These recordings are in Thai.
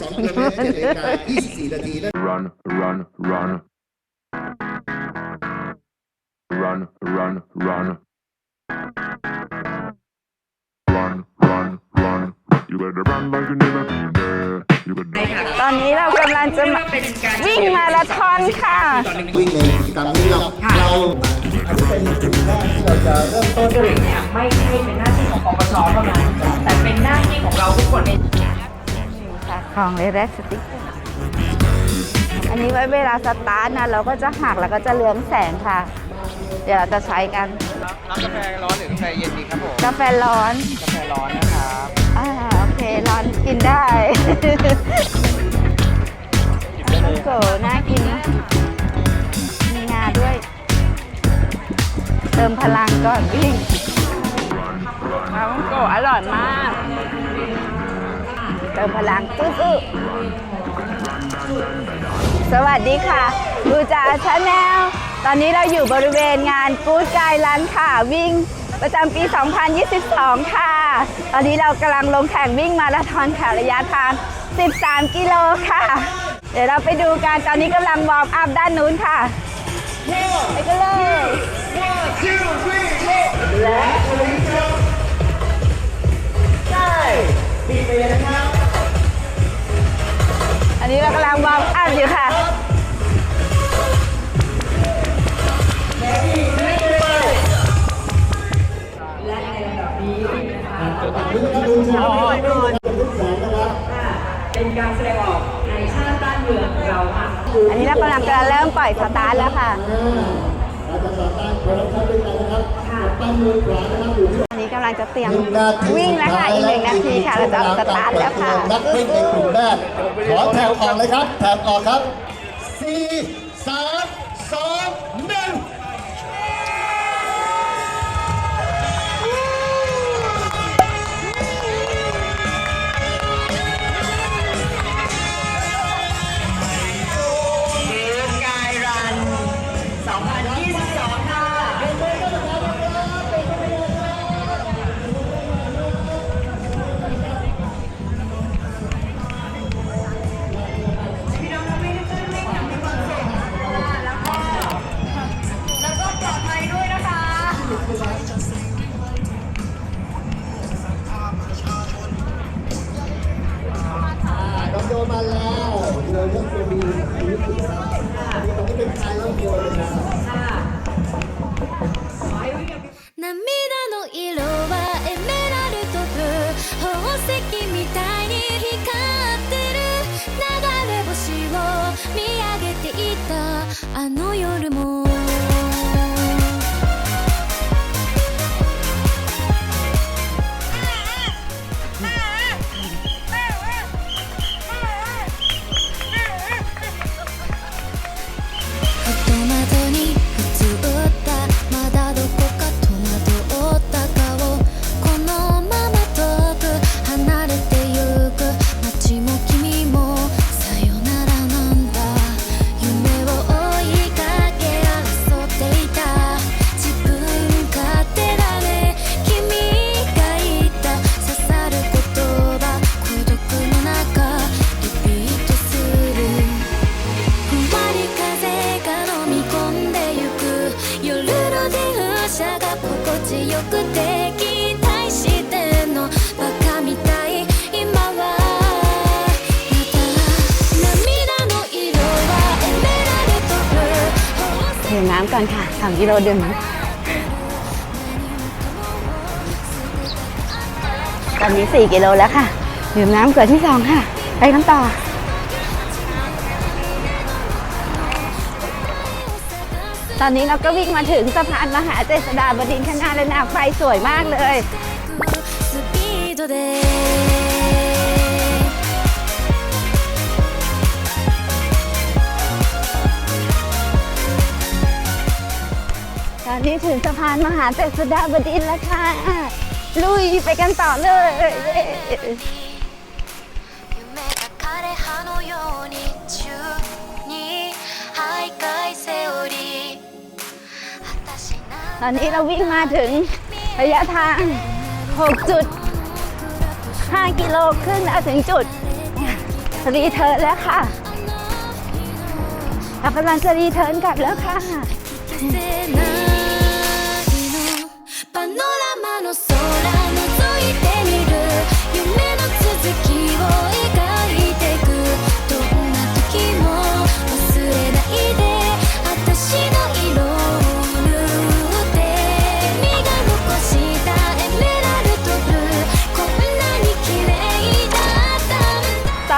2กิโลเมตร7นาฬิกา24 นาทีและ run, run, run. Run, run, run. Run, run, run. You better run like you never been there. You better ตอนนี้เรากำลังจะมาวิ่งมาราธอนค่ะ วิ่งในกิจกรรมนี้เราเราเป็นจุดแรกที่เราจะเริ่มต้นเนี่ยไม่ใช่เป็นหน้าที่ของปปชเท่านั้นแต่เป็นหน้าที่ของเราทุกคนในค่ะ ของเลแรกสติ๊กอันนี้ไว้เวลาสตาร์ทนะเราก็จะหักแล้วก็จะเลืองแสงค่ะ เดี๋ยวเราจะใช้กันรับกาแฟร้อนหรือกาแฟเย็นดีครับผมกาแฟร้อนกาแฟร้อนนะครับอ่าโอเคร้อนกินได้มังโกน่ากินนะมีงาด้วย เติมพลังก่อนวิ่งมังโกอร่อยมาก เติมพลังสู้ๆสวัสดีค่ะดูจาชาแนลตอนนี้เราอยู่บริเวณงานกู๊ดไกด์ลันค่ะวิ่งประจำปี 2022 ค่ะ ตอนนี้เรากำลังลงแข่งวิ่งมาราธอนค่ะระยะทาง 13 กิโลค่ะ เดี๋ยวเราไปดูกัน ตอนนี้กำลังวอร์มอัพด้านนู้นค่ะไปกันเลย เป็นการแสดงออกในชาติบ้านเมืองของเราค่ะอันนี้เรากำลังจะเริ่มปล่อยสตาร์ทแล้วค่ะอันนี้กำลังจะเตรียมหนึ่งนาทีวิ่งแล้วค่ะอีกหนึ่งนาทีค่ะเราจะสตาร์ทแล้วค่ะนักวิ่งในกลุ่มแรกขอแถวออกเลยครับแถวออกครับสี่สามสอง 石みたいに光ってる。流れ星を見上げていた。あの夜もำก่อนค่ะ2กิโลดื่มน้ำตอนนี้ 4 กิโลแล้วค่ะดื่มน้ำเกลือที่ 2 ค่ะ ไปกันต่อ ตอนนี้เราก็วิ่งมาถึงสะพานมหาเจษฎาบดินทร์ข้างหน้าแล้วนะไฟสวยมากเลย อนนี้ถึงสะพานมหาเจษฎาบดินทร์แล้วค่ะ ลุยไปกันต่อเลย 夢が枯れ葉のように宙に徘徊セオリー果たしな ตอนนี้เราวิ่งมาถึงระยะทาง 6.5 กิโลครึ่งแล้วถึงจุด รีเทิร์นแล้วค่ะเรากำลังจะรีเทิร์นกลับแล้วค่ะ せない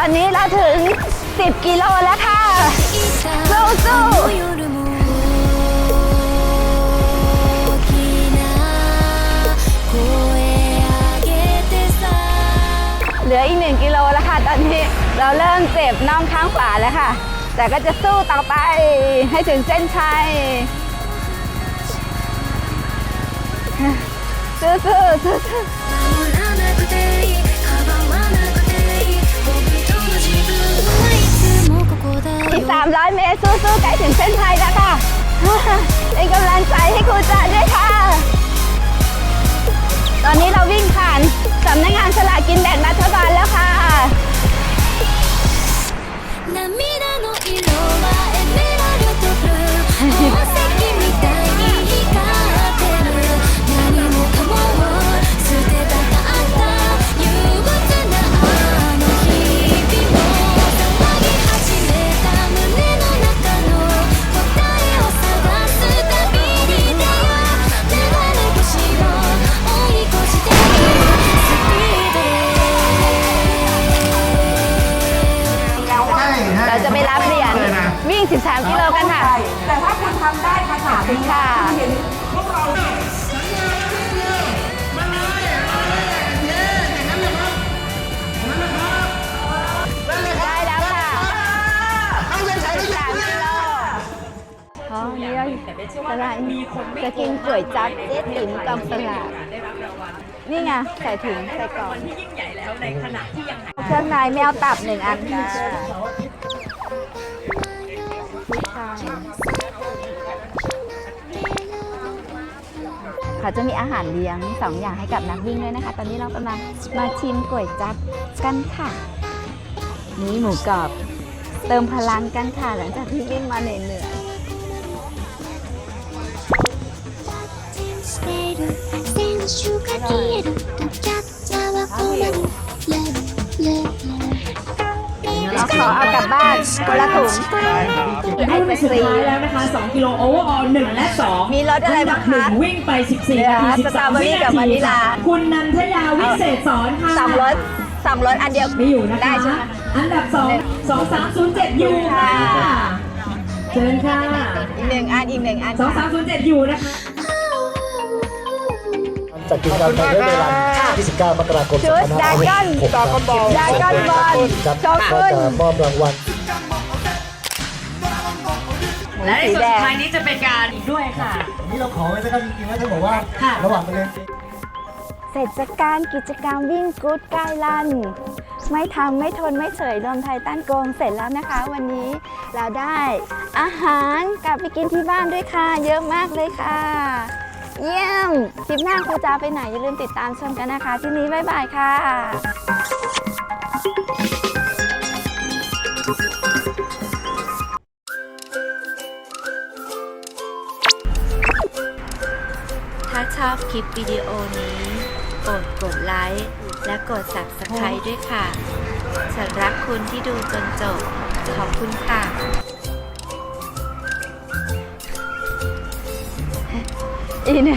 อนนี้เราถึง 10 กิโลแล้วค่ะ สู้สู้เหลืออีก 1 กิโลแล้วค่ะ ตอนนี้เราเริ่มเจ็บน่องข้างขวาแล้วค่ะ แต่ก็จะสู้ต่อไปให้ถึงเส้นชัยสู้สู้สู้ 300 เมตรสู้ๆใกล้ถึงเส้นชัยแล้วค่ะเป็นกำลังใจให้ครูจ๋าด้วยค่ะ ตอนนี้เราวิ่งผ่านสำนักงานสลากกินแบ่งรัฐบาลแล้วค่ะ อ๋อนี่เราแต่เบสเชื่อว่าสลากมีคนไม่จะกินก๋วยจั๊บเจ๊ติ๋มกองสลากได้รับรางวัลนี่ไงใส่ถุงใส่กล่องที่ยิ่งใหญ่แล้วในขณะที่ยังหาเครื่องในไม่เอาตับหนึ่งอันค่ะเขาจะมีอาหารเลี้ยงสองอย่างให้กับนักวิ่งด้วยนะคะ ตอนนี้เรากำลังมาชิมก๋วยจั๊บกันค่ะ นี่หมูกรอบ เติมพลังกันค่ะหลังจากที่วิ่งมาเหนื่อย している選手が消えるとキャッチャーはこまるレレレ ๆเราขอเอากลับบ้านคนละถุงให้ไปฟรี แล้วนะคะ 2 กิโลโอเวอร์ออล1และ 2 มีรถอะไรบ้างคะ วิ่งไป 14 เหลือ นาที สตรอเบอ 13 รี่ วิ กับ นา วานิ ที ลา ค่ะคุณนันทยาวิเศษสอนค่ะ สามรถสามรถอันเดียว มีอยู่นะคะ ได้ใช่ไหม อันดับ 2 2307 อยู่ค่ะ เชิญค่ะ อีกหนึ่งอันอีกหนึ่งอันค่ะ 2307 อยู่นะคะ จากกิจกรรมการเล่นในวันที่29 มกราคมชุดดราก้อน2566ครับดราก้อนบอลครับโชก็กุนจะมอบรางวัลและในสีส่วนแดสุงดท้ายนี้จะเป็นการด้วยค่ะ นี่เราขอไว้นะครับจริงๆแล้วท่านบอกว่าค่ะระหว่างไปเรียนเสร็จจากการกิจกรรมวิ่งกู๊ดไกด์ลันไม่ทำไม่ทนไม่เฉยรวมไทยต้านโกงเสร็จแล้วนะคะ วันนี้เราได้อาหารกลับไปกินที่บ้านด้วยค่ะ เยอะมากเลยค่ะ เยี่ยมคลิปหน้าครูจะไปไหนอย่าลืมติดตามชมกันนะคะ ที่นี้บ๊ายบายค่ะถ้าชอบคลิปวิดีโอนี้โปรดกดไลค์และกด Subscribe ด้วยค่ะฉันรักคุณที่ดูจนจบ ขอบคุณค่ะ อีกหนึ่ง